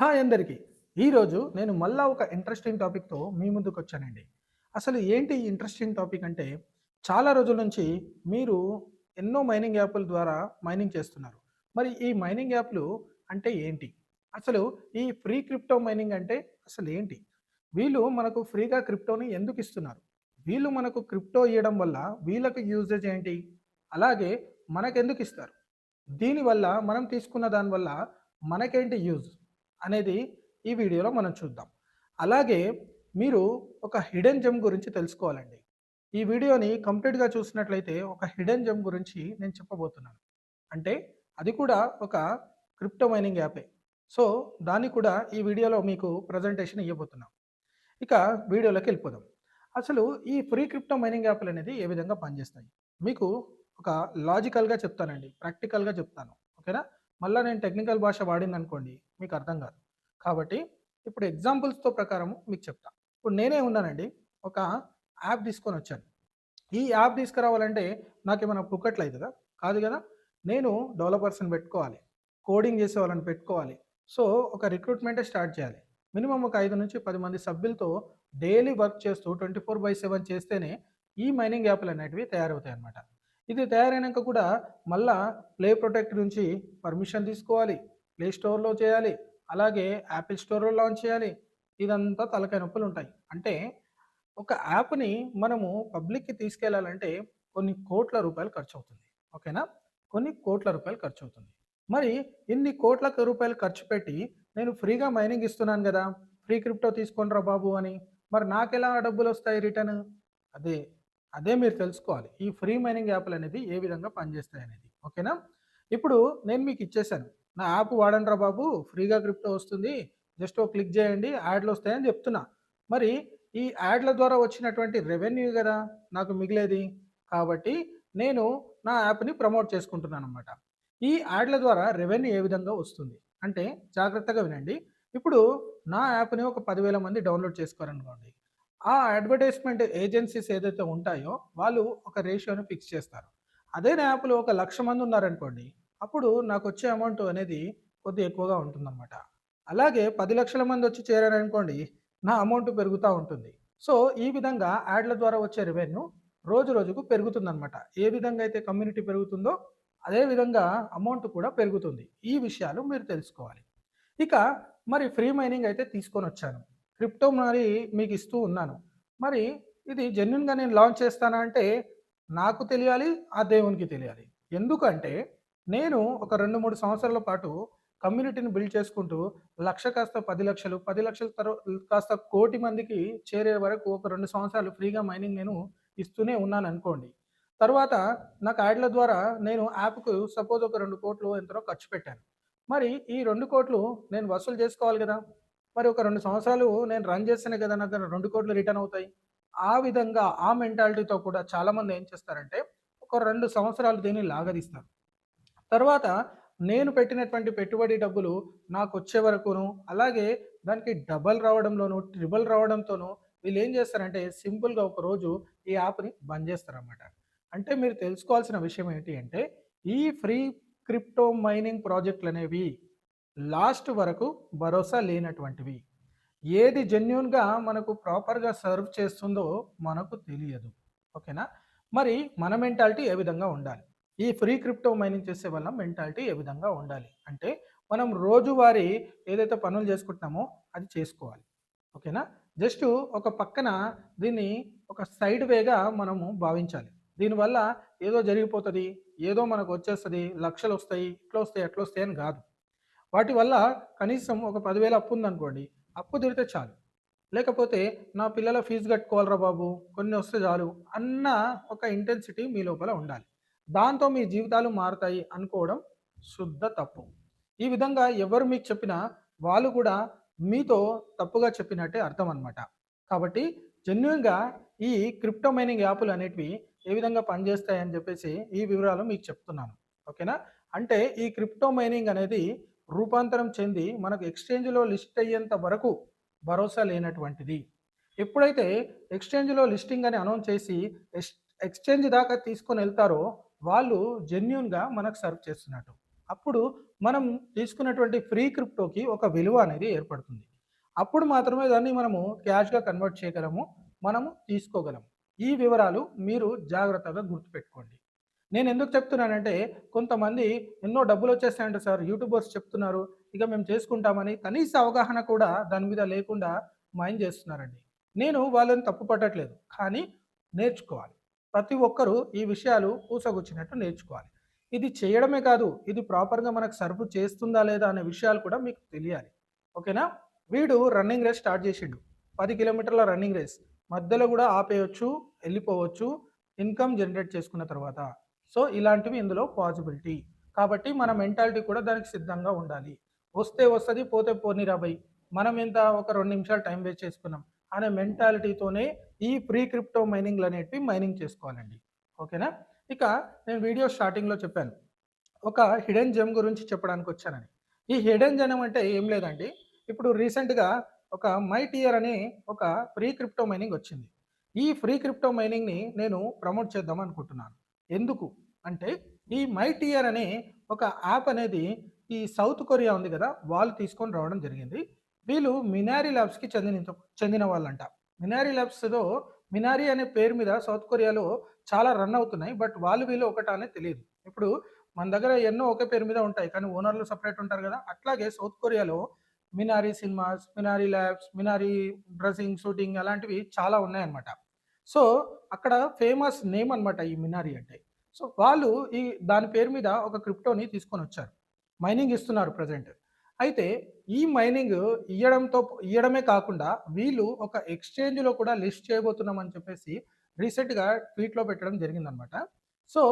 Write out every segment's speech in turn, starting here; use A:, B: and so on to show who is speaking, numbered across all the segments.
A: Hi అందరికీ. ఈరోజు నేను మళ్ళా ఒక ఇంట్రెస్టింగ్ టాపిక్తో మీ ముందుకు వచ్చానండి. అసలు ఏంటి ఈ ఇంట్రెస్టింగ్ టాపిక్ అంటే చాలా రోజుల నుంచి మీరు ఎన్నో మైనింగ్ యాప్ల ద్వారా మైనింగ్ చేస్తున్నారు. మరి ఈ మైనింగ్ యాప్లు అంటే ఏంటి? అసలు ఈ ఫ్రీ క్రిప్టో మైనింగ్ అంటే అసలు ఏంటి? వీళ్ళు మనకు ఫ్రీగా క్రిప్టోని ఎందుకు ఇస్తున్నారు? వీళ్ళు మనకు క్రిప్టో ఇవ్వడం వల్ల వీళ్ళకు యూజేజ్ ఏంటి? అలాగే మనకెందుకు ఇస్తారు? దీనివల్ల మనం తీసుకున్న దానివల్ల మనకేంటి యూజ్ అనేది ఈ వీడియోలో మనం చూద్దాం. అలాగే మీరు ఒక హిడెన్ జెమ్ గురించి తెలుసుకోవాలండి. ఈ వీడియోని కంప్లీట్గా చూసినట్లయితే ఒక హిడెన్ జెమ్ గురించి నేను చెప్పబోతున్నాను. అంటే అది కూడా ఒక క్రిప్టో మైనింగ్ యాపే. సో దాన్ని కూడా ఈ వీడియోలో మీకు ప్రజెంటేషన్ ఇవ్వబోతున్నాం. ఇక వీడియోలోకి వెళ్ళిపోదాం. అసలు ఈ ఫ్రీ క్రిప్టో మైనింగ్ యాప్లు అనేది ఏ విధంగా పనిచేస్తాయి? మీకు ఒక లాజికల్గా చెప్తానండి. ప్రాక్టికల్గా చెప్తాను. ఓకేనా? మళ్ళీ నేను టెక్నికల్ భాష వాడింది అనుకోండి మీకు అర్థం కాదు. కాబట్టి ఇప్పుడు ఎగ్జాంపుల్స్తో ప్రకారం మీకు చెప్తా. ఇప్పుడు నేనే ఉన్నానండి ఒక యాప్ తీసుకొని వచ్చాను. ఈ యాప్ తీసుకురావాలంటే నాకు ఏమైనా పుక్కట్లు అవుతుందా కాదు కదా నేను డెవలపర్స్ని పెట్టుకోవాలి కోడింగ్ చేసే వాళ్ళని పెట్టుకోవాలి. సో ఒక రిక్రూట్మెంటే స్టార్ట్ చేయాలి. మినిమం ఒక ఐదు నుంచి పది మంది సభ్యులతో డైలీ వర్క్ చేస్తూ ట్వంటీ ఫోర్ బై సెవెన్ చేస్తేనే ఈ మైనింగ్ యాప్లు అనేటివి తయారవుతాయి అన్నమాట ఇది తయారైనాక కూడా మళ్ళా ప్లే ప్రొటెక్ట్ నుంచి పర్మిషన్ తీసుకోవాలి. ప్లే స్టోర్లో చేయాలి. అలాగే యాపిల్ స్టోర్లో లాంచ్ చేయాలి. ఇదంతా తలకాయ నొప్పులు ఉంటాయి. అంటే ఒక యాప్ని మనము పబ్లిక్కి తీసుకెళ్ళాలంటే కొన్ని కోట్ల రూపాయలు ఖర్చు అవుతుంది. ఓకేనా కొన్ని కోట్ల రూపాయలు ఖర్చు అవుతుంది. మరి ఇన్ని కోట్ల రూపాయలు ఖర్చు పెట్టి నేను ఫ్రీగా మైనింగ్ ఇస్తున్నాను కదా? ఫ్రీ క్రిప్టో తీసుకోండిరా బాబు అని. మరి నాకెలా డబ్బులు వస్తాయి రిటర్న్ అదే అదే మీరు తెలుసుకోవాలి. ఈ ఫ్రీ మైనింగ్ యాప్లు అనేది ఏ విధంగా పనిచేస్తాయి అనేది. ఓకేనా? ఇప్పుడు నేను మీకు ఇచ్చేసాను. నా యాప్ వాడండి రా బాబు. ఫ్రీగా క్రిప్టో వస్తుంది. జస్ట్ ఓ క్లిక్ చేయండి. యాడ్లు వస్తాయని చెప్తున్నా. మరి ఈ యాడ్ల ద్వారా వచ్చినటువంటి రెవెన్యూ కదా? నాకు మిగిలేది. కాబట్టి నేను నా యాప్ని ప్రమోట్ చేసుకుంటున్నాను అనమాట ఈ యాడ్ల ద్వారా రెవెన్యూ ఏ విధంగా వస్తుంది? అంటే జాగ్రత్తగా వినండి. ఇప్పుడు నా యాప్ని ఒక పదివేల మంది డౌన్లోడ్ చేసుకోరనుకోండి ఆ అడ్వర్టైజ్మెంట్ ఏజెన్సీస్ ఏదైతే ఉంటాయో వాళ్ళు ఒక రేషియోని ఫిక్స్ చేస్తారు. అదే నా యాప్లో ఒక లక్ష మంది ఉన్నారనుకోండి అప్పుడు నాకు వచ్చే అమౌంట్ అనేది కొద్ది ఎక్కువగా ఉంటుందన్నమాట. అలాగే పది లక్షల మంది వచ్చి చేరారనుకోండి నా అమౌంట్ పెరుగుతూ ఉంటుంది. సో ఈ విధంగా యాడ్ల ద్వారా వచ్చే రెవెన్యూ రోజు రోజుకు పెరుగుతుందన్నమాట. ఏ విధంగా అయితే కమ్యూనిటీ పెరుగుతుందో అదే విధంగా అమౌంట్ కూడా పెరుగుతుంది. ఈ విషయాలు మీరు తెలుసుకోవాలి. ఇక మరి ఫ్రీ మైనింగ్ అయితే తీసుకొని వచ్చాను. క్రిప్టో మరి మీకు ఇస్తూ ఉన్నాను. మరి ఇది జెన్యున్గా నేను లాంచ్ చేస్తానా అంటే నాకు తెలియాలి ఆ దేవునికి తెలియాలి. ఎందుకంటే నేను ఒక రెండు మూడు సంవత్సరాల పాటు కమ్యూనిటీని బిల్డ్ చేసుకుంటూ లక్ష కాస్త పది లక్షలు పది లక్షల తర్వాత కాస్త కోటి మందికి చేరే వరకు ఒక రెండు సంవత్సరాలు ఫ్రీగా మైనింగ్ నేను ఇస్తూనే ఉన్నాను అనుకోండి. తర్వాత నాకు యాడ్ల ద్వారా నేను యాప్కు సపోజ్ ఒక రెండు కోట్లు ఎంతనో ఖర్చు పెట్టాను. మరి ఈ రెండు కోట్లు నేను వసూలు చేసుకోవాలి కదా? మరి ఒక రెండు సంవత్సరాలు నేను రన్ చేస్తేనే కదా నాకు రెండు కోట్లు రిటర్న్ అవుతాయి. ఆ విధంగా ఆ మెంటాలిటీతో కూడా చాలామంది ఏం చేస్తారంటే ఒక రెండు సంవత్సరాలు దీన్ని లాగదీస్తారు. తర్వాత నేను పెట్టినటువంటి పెట్టుబడి డబ్బులు నాకు వచ్చే వరకును అలాగే దానికి డబల్ రావడంలోను ట్రిబుల్ రావడంతోనూ వీళ్ళు ఏం చేస్తారంటే సింపుల్గా ఒక రోజు ఈ యాప్ని బంద్ చేస్తారన్నమాట. అంటే మీరు తెలుసుకోవాల్సిన విషయం ఏంటి అంటే ఈ ఫ్రీ క్రిప్టో మైనింగ్ ప్రాజెక్టులు అనేవి లాస్ట్ వరకు భరోసా లేనటువంటివి. ఏది జెన్యున్గా మనకు ప్రాపర్గా సర్వ్ చేస్తుందో మనకు తెలియదు. ఓకేనా? మరి మన మెంటాలిటీ ఏ విధంగా ఉండాలి? ఈ ఫ్రీ క్రిప్టో మైనింగ్ చేసే వల్ల మెంటాలిటీ ఏ విధంగా ఉండాలి? అంటే మనం రోజువారీ ఏదైతే పనులు చేసుకుంటున్నామో అది చేసుకోవాలి. ఓకేనా? జస్ట్ ఒక పక్కన దీన్ని ఒక సైడ్ వేగా మనము భావించాలి. దీనివల్ల ఏదో జరిగిపోతుంది ఏదో మనకు వచ్చేస్తుంది లక్షలు వస్తాయి ఇట్లా వస్తాయి అట్లా వస్తాయి అని కాదు. వాటి వల్ల కనీసం ఒక పదివేల అప్పు ఉందనుకోండి అప్పు తిరిగితే చాలు. లేకపోతే నా పిల్లల ఫీజు కట్టుకోవాలరా బాబు కొన్ని వస్తే చాలు అన్న ఒక ఇంటెన్సిటీ మీ లోపల ఉండాలి. దాంతో మీ జీవితాలు మారుతాయి అనుకోవడం శుద్ధ తప్పు. ఈ విధంగా ఎవరు మీకు చెప్పినా వాళ్ళు కూడా మీతో తప్పుగా చెప్పినట్టే అర్థం అనమాట కాబట్టి జెన్యున్గా ఈ క్రిప్టో మైనింగ్ యాప్లు అనేటివి ఏ విధంగా పనిచేస్తాయని చెప్పేసి ఈ వివరాలు మీకు చెప్తున్నాను. ఓకేనా? అంటే ఈ క్రిప్టో మైనింగ్ అనేది రూపాంతరం చెంది మనకు ఎక్స్చేంజ్లో లిస్ట్ అయ్యేంత వరకు భరోసా లేనటువంటిది. ఎప్పుడైతే ఎక్స్చేంజ్లో లిస్టింగ్ అని అనౌన్స్ చేసి ఎక్స్చేంజ్ దాకా తీసుకొని వెళ్తారో వాళ్ళు జెన్యున్గా మనకు సర్వ్ చేస్తున్నట్టు. అప్పుడు మనం తీసుకున్నటువంటి ఫ్రీ క్రిప్టోకి ఒక విలువ అనేది ఏర్పడుతుంది. అప్పుడు మాత్రమే దాన్ని మనము క్యాష్గా కన్వర్ట్ చేయగలము మనము తీసుకోగలము. ఈ వివరాలు మీరు జాగ్రత్తగా గుర్తుపెట్టుకోండి. నేను ఎందుకు చెప్తున్నానంటే కొంతమంది ఎన్నో డబ్బులు వచ్చేస్తాయంట సార్. యూట్యూబర్స్ చెప్తున్నారు. ఇక మేము చేసుకుంటామని కనీస అవగాహన కూడా దాని మీద లేకుండా మైండ్ చేస్తున్నారండి. నేను వాళ్ళని తప్పు పట్టట్లేదు. కానీ నేర్చుకోవాలి. ప్రతి ఒక్కరూ ఈ విషయాలు పూసగుచ్చినట్టు నేర్చుకోవాలి. ఇది చేయడమే కాదు ఇది ప్రాపర్గా మనకు సర్వ్ చేస్తుందా లేదా అనే విషయాలు కూడా మీకు తెలియాలి. ఓకేనా? వీడు రన్నింగ్ రేస్ స్టార్ట్ చేసిండు. పది కిలోమీటర్ల రన్నింగ్ రేస్. మధ్యలో కూడా ఆపేయచ్చు వెళ్ళిపోవచ్చు ఇన్కమ్ జనరేట్ చేసుకున్న తర్వాత. సో ఇలాంటివి ఇందులో పాజిబిలిటీ కాబట్టి మన మెంటాలిటీ కూడా దానికి సిద్ధంగా ఉండాలి. వస్తే వస్తుంది పోతే పోనీ రాబోయ్. మనం ఇంత ఒక రెండు నిమిషాలు టైం వేస్ట్ చేసుకున్నాం అనే మెంటాలిటీతోనే ఈ ప్రీ క్రిప్టో మైనింగ్లు అనేటివి మైనింగ్ చేసుకోవాలండి. ఓకేనా? ఇక నేను వీడియో స్టార్టింగ్లో చెప్పాను. ఒక హిడెన్ జెమ్ గురించి చెప్పడానికి వచ్చానని. ఈ హిడెన్ జెమ్ అంటే ఏం లేదండి. ఇప్పుడు రీసెంట్గా ఒక మై టియర్ అనే ఒక ఫ్రీ క్రిప్టో మైనింగ్ వచ్చింది. ఈ ఫ్రీ క్రిప్టో మైనింగ్ని నేను ప్రమోట్ చేద్దాం అనుకుంటున్నాను. ఎందుకు? అంటే ఈ మైటియర్ అనే ఒక యాప్ అనేది ఈ సౌత్ కొరియా ఉంది కదా వాళ్ళు తీసుకొని రావడం జరిగింది. వీళ్ళు మినారీ ల్యాబ్స్కి చెందిన చెందిన వాళ్ళంట. మినారీ ల్యాబ్స్తో మినారీ అనే పేరు మీద సౌత్ కొరియాలో చాలా రన్ అవుతున్నాయి బట్ వాళ్ళు వీళ్ళు ఒకట అనేది తెలియదు. ఇప్పుడు మన దగ్గర ఎన్నో ఒకే పేరు మీద ఉంటాయి కానీ ఓనర్లు సపరేట్ ఉంటారు కదా అట్లాగే సౌత్ కొరియాలో Minari cinemas Minari labs Minari dressing shooting అలాంటివి చాలా ఉన్నాయన్నమాట. సో అక్కడ ఫేమస్ నేమ్ అన్నమాట ఈ మినారీ అంటే. సో వాళ్ళు ఈ దాని పేరు మీద ఒక క్రిప్టోని తీసుకొని వచ్చారు. మైనింగ్ ఇస్తున్నారు ప్రజెంట్. అయితే ఈ మైనింగ్ ఇవ్వడంతో ఇవ్వడమే కాకుండా వీళ్ళు ఒక ఎక్స్చేంజ్లో కూడా లిస్ట్ చేయబోతున్నామని చెప్పేసి రీసెంట్గా ట్వీట్లో పెట్టడం జరిగిందనమాట సో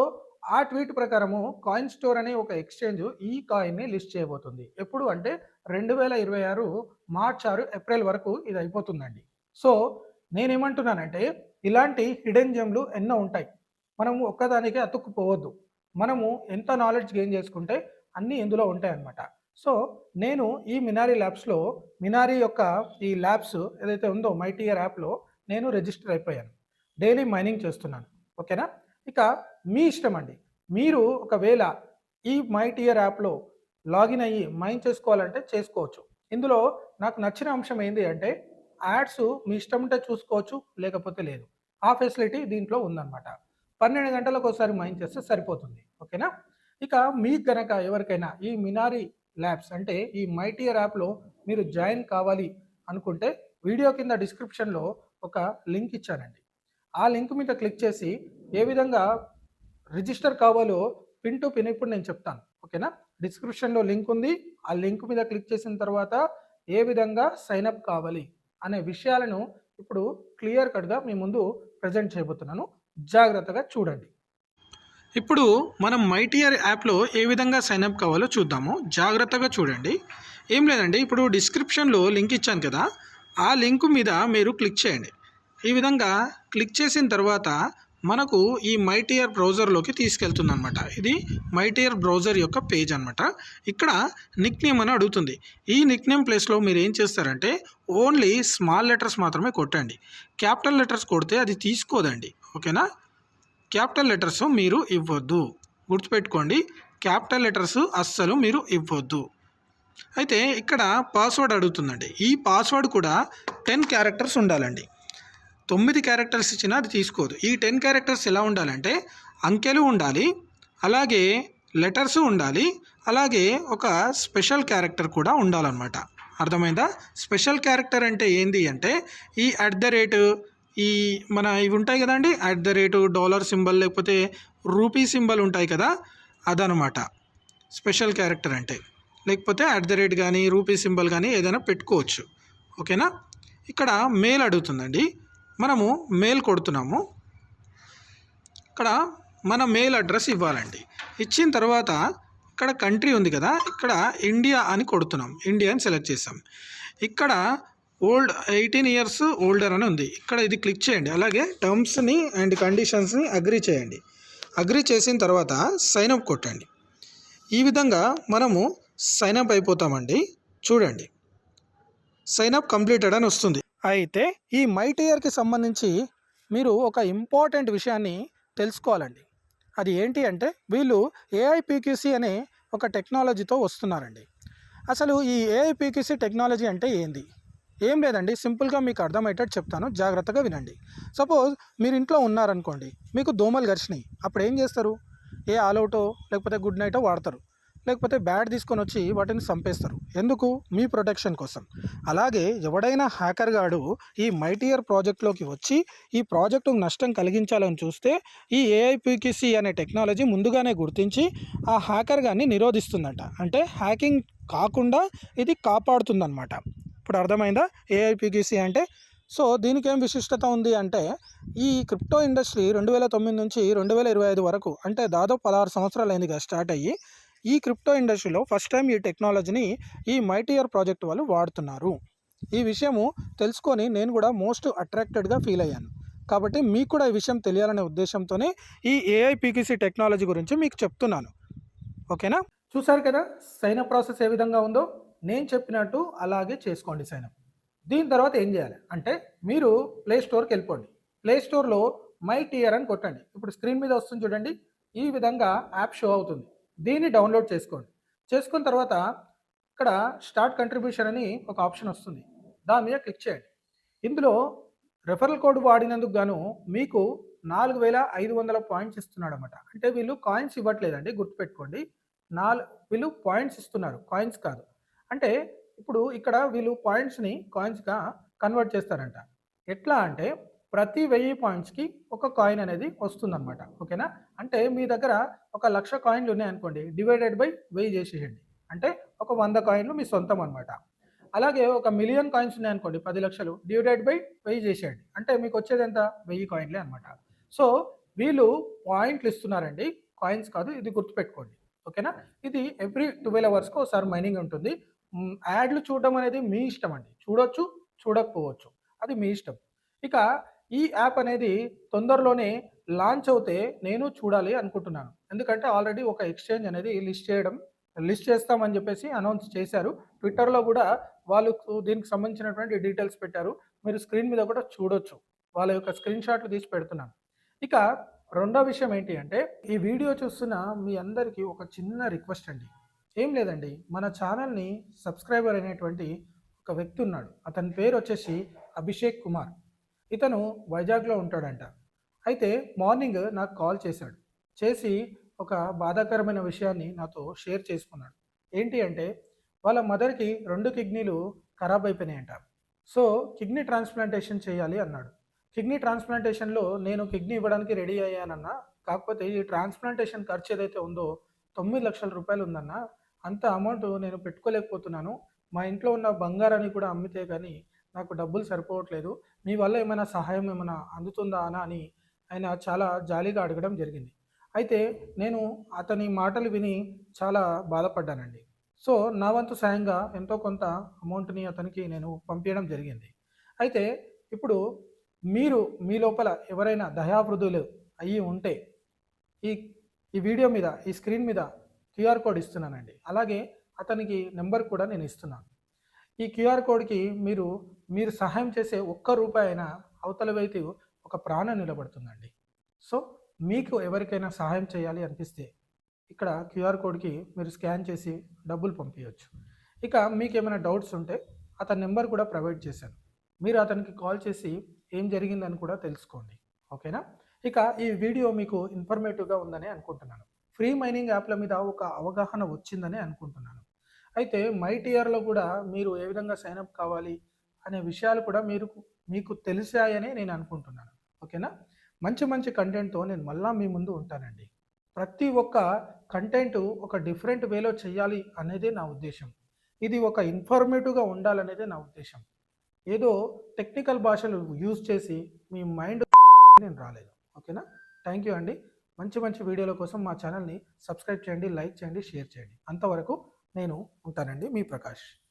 A: ఆ ట్వీట్ ప్రకారము కాయిన్ స్టోర్ అనే ఒక ఎక్స్చేంజ్ ఈ కాయిన్ని లిస్ట్ చేయబోతుంది. ఎప్పుడు అంటే రెండు వేల ఇరవై ఆరు మార్చ్ ఆరు ఏప్రిల్ వరకు ఇది అయిపోతుందండి. సో నేనేమంటున్నానంటే ఇలాంటి హిడెన్ జెమ్లు ఎన్నో ఉంటాయి. మనము ఒక్కదానికే అతుక్కుపోవద్దు. మనము ఎంత నాలెడ్జ్ గెయిన్ చేసుకుంటే అన్నీ ఇందులో ఉంటాయన్నమాట. సో నేను ఈ మినారీ ల్యాబ్స్లో మినారీ యొక్క ఈ ల్యాబ్స్ ఏదైతే ఉందో మైటియర్ యాప్లో నేను రిజిస్టర్ అయిపోయాను. డైలీ మైనింగ్ చేస్తున్నాను. ఓకేనా? ఇక మీ ఇష్టం అండి. మీరు ఒకవేళ ఈ మైటియర్ యాప్లో లాగిన్ అయ్యి మైన్ చేసుకోవాలంటే చేసుకోవచ్చు. ఇందులో నాకు నచ్చిన అంశం ఏంటి అంటే యాడ్స్ మీ ఇష్టం ఉంటే చూసుకోవచ్చు లేకపోతే లేదు. ఆ ఫెసిలిటీ దీంట్లో ఉందన్నమాట. పన్నెండు గంటలకు ఒకసారి మైన్ చేస్తే సరిపోతుంది. ఓకేనా? ఇక మీకు గనక ఎవరికైనా ఈ మినారీ ల్యాబ్స్ అంటే ఈ మైటియర్ యాప్లో మీరు జాయిన్ కావాలి అనుకుంటే వీడియో కింద డిస్క్రిప్షన్లో ఒక లింక్ ఇచ్చానండి. ఆ లింక్ మీద క్లిక్ చేసి ఏ విధంగా రిజిస్టర్ కావాలో పిన్ టు పిన్ ఇప్పుడు నేను చెప్తాను. ఓకేనా? డిస్క్రిప్షన్లో లింక్ ఉంది. ఆ లింక్ మీద క్లిక్ చేసిన తర్వాత ఏ విధంగా సైన్అప్ కావాలి? అనే విషయాలను ఇప్పుడు క్లియర్ కట్గా మీ ముందు ప్రజెంట్ చేయబోతున్నాను. జాగ్రత్తగా చూడండి. ఇప్పుడు మనం మైటియర్ యాప్లో ఏ విధంగా సైన్అప్ కావాలో చూద్దాము. జాగ్రత్తగా చూడండి. ఏం లేదండి ఇప్పుడు డిస్క్రిప్షన్లో లింక్ ఇచ్చాను కదా. ఆ లింక్ మీద మీరు క్లిక్ చేయండి. ఈ విధంగా క్లిక్ చేసిన తర్వాత మనకు ఈ మైటియర్ బ్రౌజర్లోకి తీసుకెళ్తుంది అనమాట ఇది మైటియర్ బ్రౌజర్ యొక్క పేజ్ అనమాట ఇక్కడ నిక్ నేమ్ అని అడుగుతుంది. ఈ నిక్ నేమ్ ప్లేస్లో మీరు ఏం చేస్తారంటే ఓన్లీ స్మాల్ లెటర్స్ మాత్రమే కొట్టండి. క్యాపిటల్ లెటర్స్ కొడితే అది తీసుకోదండి. ఓకేనా? క్యాపిటల్ లెటర్స్ మీరు ఇవ్వద్దు. గుర్తుపెట్టుకోండి క్యాపిటల్ లెటర్స్ అస్సలు మీరు ఇవ్వద్దు. అయితే ఇక్కడ పాస్వర్డ్ అడుగుతుందండి. ఈ పాస్వర్డ్ కూడా టెన్ క్యారెక్టర్స్ ఉండాలండి. తొమ్మిది క్యారెక్టర్స్ ఇచ్చినా అది తీసుకోదు. ఈ టెన్ క్యారెక్టర్స్ ఎలా ఉండాలంటే అంకెలు ఉండాలి అలాగే లెటర్స్ ఉండాలి అలాగే ఒక స్పెషల్ క్యారెక్టర్ కూడా ఉండాలన్నమాట. అర్థమైందా? స్పెషల్ క్యారెక్టర్ అంటే ఏంది అంటే ఈ అట్ ద రేటు ఈ మన ఇవి ఉంటాయి కదండి at the rate dollar symbol లేకపోతే రూపీ సింబల్ ఉంటాయి కదా అదనమాట స్పెషల్ క్యారెక్టర్ అంటే. లేకపోతే అట్ ద రేట్ కానీ రూపీ సింబల్ కానీ ఏదైనా పెట్టుకోవచ్చు. ఓకేనా? ఇక్కడ మెయిల్ అడుగుతుందండి. మనము మెయిల్ కొడుతున్నాము. ఇక్కడ మన మెయిల్ అడ్రస్ ఇవ్వాలండి. ఇచ్చిన తర్వాత ఇక్కడ కంట్రీ ఉంది కదా ఇక్కడ ఇండియా అని కొడుతున్నాం. ఇండియా అని సెలెక్ట్ చేసాం ఇక్కడ ఓల్డ్ ఎయిటీన్ ఇయర్స్ ఓల్డర్ అని ఉంది. ఇక్కడ ఇది క్లిక్ చేయండి. అలాగే టర్మ్స్ని అండ్ కండిషన్స్ని అగ్రి చేయండి. అగ్రి చేసిన తర్వాత సైన్అప్ కొట్టండి. ఈ విధంగా మనము సైన్అప్ అయిపోతామండి. చూడండి. సైన్అప్ కంప్లీటెడ్ అని వస్తుంది. అయితే ఈ మైటియర్కి సంబంధించి మీరు ఒక ఇంపార్టెంట్ విషయాన్ని తెలుసుకోవాలండి. అది ఏంటి అంటే వీళ్ళు ఏఐపీక్యూసీ అనే ఒక టెక్నాలజీతో వస్తున్నారండి. అసలు ఈ ఏఐపీక్యూసీ టెక్నాలజీ అంటే ఏంది? ఏం లేదండి సింపుల్గా మీకు అర్థమయ్యేటట్టు చెప్తాను. జాగ్రత్తగా వినండి. సపోజ్ మీరు ఇంట్లో ఉన్నారనుకోండి మీకు దోమలు గరిచినాయి అప్పుడు ఏం చేస్తారు? ఏ ఆల్అవుటో లేకపోతే గుడ్ నైటో వాడతారు. లేకపోతే బ్యాట్ తీసుకొని వచ్చి వాటిని చంపేస్తారు ఎందుకు? మీ ప్రొటెక్షన్ కోసం. అలాగే ఎవడైనా హ్యాకర్ గాడు ఈ మైటియర్ ప్రాజెక్ట్లోకి వచ్చి ఈ ప్రాజెక్టుకు నష్టం కలిగించాలని చూస్తే ఈ ఏఐపికిసి అనే టెక్నాలజీ ముందుగానే గుర్తించి ఆ హ్యాకర్ గాన్ని నిరోధిస్తుందంట. అంటే హ్యాకింగ్ కాకుండా ఇది కాపాడుతుందన్నమాట. ఇప్పుడు అర్థమైందా? ఏఐపికిసి అంటే? సో దీనికి ఏం విశిష్టత ఉంది అంటే ఈ క్రిప్టో ఇండస్ట్రీ రెండు వేల తొమ్మిది నుంచి రెండు వేల ఇరవై ఐదు వరకు అంటే దాదాపు పదహారు సంవత్సరాలు అయిందిగా స్టార్ట్ అయ్యి ఈ క్రిప్టో ఇండస్ట్రీలో ఫస్ట్ టైం ఈ టెక్నాలజీని ఈ మైటియర్ ప్రాజెక్ట్ వాళ్ళు వాడుతున్నారు. ఈ విషయము తెలుసుకొని నేను కూడా మోస్ట్ అట్రాక్టెడ్గా ఫీల్ అయ్యాను. కాబట్టి మీకు కూడా ఈ విషయం తెలియాలనే ఉద్దేశంతోనే ఈ ఏఐపికిసి టెక్నాలజీ గురించి మీకు చెప్తున్నాను. ఓకేనా? చూసారు కదా సైన్ అప్ ప్రాసెస్ ఏ విధంగా ఉందో? నేను చెప్పినట్టు అలాగే చేసుకోండి సైన్ అప్ దీని తర్వాత ఏం చేయాలి? అంటే మీరు ప్లే స్టోర్కి వెళ్ళిపోండి. ప్లే స్టోర్లో మై టియర్ అని కొట్టండి. ఇప్పుడు స్క్రీన్ మీద వస్తుంది చూడండి. ఈ విధంగా యాప్ షో అవుతుంది. దీన్ని డౌన్లోడ్ చేసుకోండి. చేసుకున్న తర్వాత ఇక్కడ స్టార్ట్ కంట్రిబ్యూషన్ అని ఒక ఆప్షన్ వస్తుంది. దాని మీద క్లిక్ చేయండి. ఇందులో రెఫరల్ కోడ్ వాడినందుకు గాను మీకు నాలుగు వేల ఐదు వందల పాయింట్స్ ఇస్తున్నాడు అనమాట అంటే వీళ్ళు కాయిన్స్ ఇవ్వట్లేదండి గుర్తుపెట్టుకోండి. నాలుగు వీళ్ళు పాయింట్స్ ఇస్తున్నారు. కాయిన్స్ కాదు. అంటే ఇప్పుడు ఇక్కడ వీళ్ళు పాయింట్స్ని కాయిన్స్గా కన్వర్ట్ చేస్తారంట. ఎట్లా అంటే ప్రతి వెయ్యి పాయింట్స్కి ఒక కాయిన్ అనేది వస్తుందన్నమాట. ఓకేనా అంటే మీ దగ్గర ఒక లక్ష కాయిన్లు ఉన్నాయనుకోండి డివైడెడ్ బై వెయ్యి చేసేయండి. అంటే ఒక వంద కాయిన్లు మీ సొంతం అనమాట అలాగే ఒక మిలియన్ కాయిన్స్ ఉన్నాయనుకోండి పది లక్షలు డివైడెడ్ బై వెయ్యి చేసేయండి. అంటే మీకు వచ్చేది ఎంత? వెయ్యి కాయిన్లే అనమాట సో వీళ్ళు పాయింట్లు ఇస్తున్నారండి. కాయిన్స్ కాదు ఇది గుర్తుపెట్టుకోండి. ఓకేనా ఇది ఎవ్రీ ట్వెల్వ్ అవర్స్కి ఒకసారి మైనింగ్ ఉంటుంది. యాడ్లు చూడడం అనేది మీ ఇష్టం అండి. చూడొచ్చు చూడకపోవచ్చు. అది మీ ఇష్టం. ఇక ఈ యాప్ అనేది తొందరలోనే లాంచ్ అవుతే నేను చూడాలి అనుకుంటున్నాను. ఎందుకంటే ఆల్రెడీ ఒక ఎక్స్చేంజ్ అనేది లిస్ట్ చేయడం లిస్ట్ చేస్తామని చెప్పేసి అనౌన్స్ చేశారు. ట్విట్టర్లో కూడా వాళ్ళు దీనికి సంబంధించినటువంటి డీటెయిల్స్ పెట్టారు. మీరు స్క్రీన్ మీద కూడా చూడొచ్చు. వాళ్ళ యొక్క స్క్రీన్ షాట్లు తీసి పెడుతున్నాను. ఇక రెండో విషయం ఏంటి అంటే ఈ వీడియో చూస్తున్న మీ అందరికీ ఒక చిన్న రిక్వెస్ట్ అండి. ఏం లేదండి మన ఛానల్ని సబ్స్క్రైబర్ అనేటువంటి ఒక వ్యక్తి ఉన్నాడు. అతని పేరు వచ్చేసి అభిషేక్ కుమార్. ఇతను వైజాగ్లో ఉంటాడంట. అయితే మార్నింగ్ నాకు కాల్ చేశాడు. చేసి ఒక బాధాకరమైన విషయాన్ని నాతో షేర్ చేసుకున్నాడు. ఏంటి అంటే వాళ్ళ మదర్కి రెండు కిడ్నీలు ఖరాబ్ అయిపోయినాయంట. సో కిడ్నీ ట్రాన్స్ప్లాంటేషన్ చేయాలి అన్నాడు. కిడ్నీ ట్రాన్స్ప్లాంటేషన్లో నేను కిడ్నీ ఇవ్వడానికి రెడీ అయ్యానన్నా కాకపోతే ఈ ట్రాన్స్ప్లాంటేషన్ ఖర్చు ఏదైతే ఉందో తొమ్మిది లక్షల రూపాయలు ఉందన్న అంత అమౌంట్ నేను పెట్టుకోలేకపోతున్నాను. మా ఇంట్లో ఉన్న బంగారాన్ని కూడా అమ్మితే కానీ నాకు డబ్బులు సరిపోవట్లేదు. మీ వల్ల ఏమైనా సహాయం ఏమైనా అందుతుందా అనా అని ఆయన చాలా జాలీగా అడగడం జరిగింది. అయితే నేను అతని మాటలు విని చాలా బాధపడ్డానండి. సో నా వంతు సాయంగా ఎంతో కొంత అమౌంట్ని అతనికి నేను పంపించడం జరిగింది. అయితే ఇప్పుడు మీరు మీ లోపల ఎవరైనా దయావృధులు అయ్యి ఉంటే ఈ ఈ వీడియో మీద ఈ స్క్రీన్ మీద క్యూఆర్ కోడ్ ఇస్తున్నానండి. అలాగే అతనికి నెంబర్ కూడా నేను ఇస్తున్నాను. ఈ క్యూఆర్ కోడ్కి మీరు మీరు సహాయం చేసే ఒక్క రూపాయి అయినా అవతల వైపు ఒక ప్రాణం నిలబడుతుందండి. సో మీకు ఎవరికైనా సహాయం చేయాలి అనిపిస్తే ఇక్కడ క్యూఆర్ కోడ్కి మీరు స్కాన్ చేసి డబ్బులు పంపించవచ్చు ఇక మీకు ఏమైనా డౌట్స్ ఉంటే అతని నెంబర్ కూడా ప్రొవైడ్ చేశాను. మీరు అతనికి కాల్ చేసి ఏం జరిగిందని కూడా తెలుసుకోండి. ఓకేనా? ఇక ఈ వీడియో మీకు ఇన్ఫర్మేటివ్గా ఉందని అనుకుంటున్నాను. ఫ్రీ మైనింగ్ యాప్ల మీద ఒక అవగాహన వచ్చిందని అనుకుంటున్నాను. అయితే మై టియర్లో కూడా మీరు ఏ విధంగా సైన్అప్ కావాలి అనే విషయాలు కూడా మీరు మీకు తెలిసాయని నేను అనుకుంటున్నాను. ఓకేనా? మంచి మంచి కంటెంట్తో నేను మళ్ళా మీ ముందు ఉంటానండి. ప్రతి ఒక్క కంటెంట్ ఒక డిఫరెంట్ వేలో చేయాలి అనేదే నా ఉద్దేశం. ఇది ఒక ఇన్ఫర్మేటివ్గా ఉండాలనేదే నా ఉద్దేశం. ఏదో టెక్నికల్ భాషలు యూజ్ చేసి మీ మైండ్ నేను రాలేదు. ఓకేనా? థ్యాంక్ యూ అండి. మంచి మంచి వీడియోల కోసం మా ఛానల్ని సబ్స్క్రైబ్ చేయండి లైక్ చేయండి షేర్ చేయండి. అంతవరకు నేను ఉంటానండి. మీ ప్రకాష్.